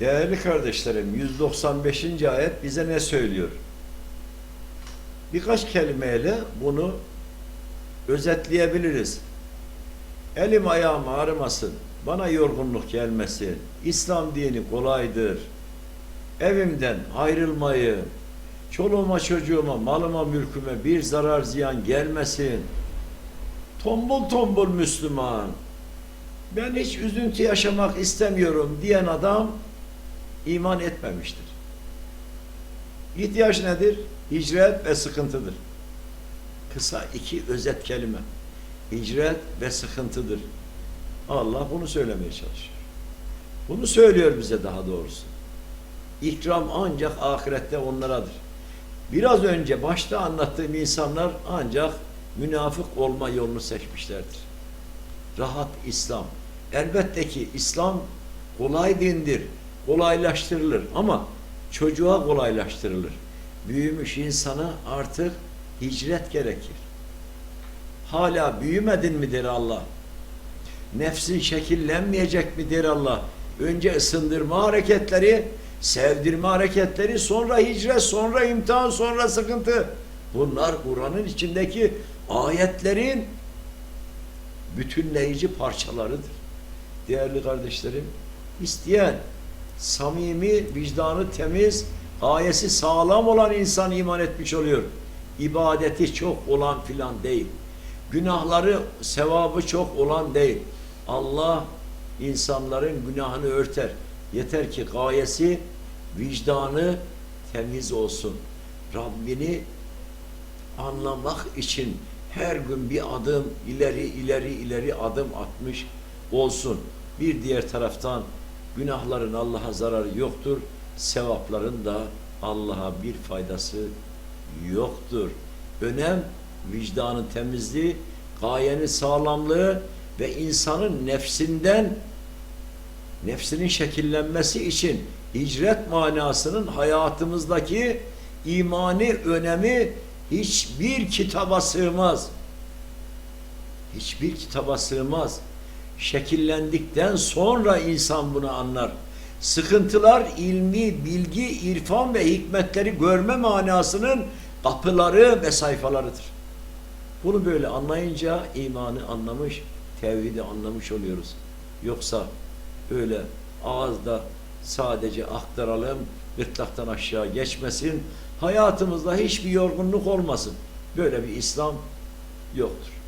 Değerli kardeşlerim 195. ayet bize ne söylüyor? Birkaç kelimeyle bunu özetleyebiliriz. Elim ayağım ağrımasın, bana yorgunluk gelmesin. İslam dini kolaydır. Evimden ayrılmayı, çoluğuma çocuğuma, malıma mülküme bir zarar ziyan gelmesin. Tombul tombul Müslüman, ben hiç üzüntü yaşamak istemiyorum diyen adam iman etmemiştir. İhtiyaç nedir? Hicret ve sıkıntıdır. Kısa iki özet kelime. Hicret ve sıkıntıdır. Allah bunu söylemeye çalışıyor. Bunu söylüyor bize daha doğrusu. İkram ancak ahirette onlaradır. Biraz önce başta anlattığım insanlar ancak münafık olma yolunu seçmişlerdir. Rahat İslam. Elbette ki İslam kolay dindir, kolaylaştırılır ama çocuğa kolaylaştırılır. Büyümüş insana artık hicret gerekir. Hala büyümedin mi der Allah. Nefsin şekillenmeyecek mi der Allah. Önce ısındırma hareketleri, sevdirme hareketleri, sonra hicret, sonra imtihan, sonra sıkıntı. Bunlar Kur'an'ın içindeki ayetlerin bütünleyici parçalarıdır. Değerli kardeşlerim, isteyen samimi, vicdanı temiz, gayesi sağlam olan insan iman etmiş oluyor. İbadeti çok olan filan değil. Günahları, sevabı çok olan değil. Allah insanların günahını örter. Yeter ki gayesi, vicdanı temiz olsun. Rabbini anlamak için her gün bir adım ileri ileri ileri adım atmış olsun. Bir diğer taraftan günahların Allah'a zararı yoktur. Sevapların da Allah'a bir faydası yoktur. Önem vicdanın temizliği, gayenin sağlamlığı ve insanın nefsinden nefsinin şekillenmesi için hicret manasının hayatımızdaki imani önemi hiçbir kitaba sığmaz. Hiçbir kitaba sığmaz. Şekillendikten sonra insan bunu anlar. Sıkıntılar ilmi, bilgi, irfan ve hikmetleri görme manasının kapıları ve sayfalarıdır. Bunu böyle anlayınca imanı anlamış, tevhidi anlamış oluyoruz. Yoksa öyle ağızda sadece aktaralım, gırtlaktan aşağı geçmesin, hayatımızda hiçbir yorgunluk olmasın. Böyle bir İslam yoktur.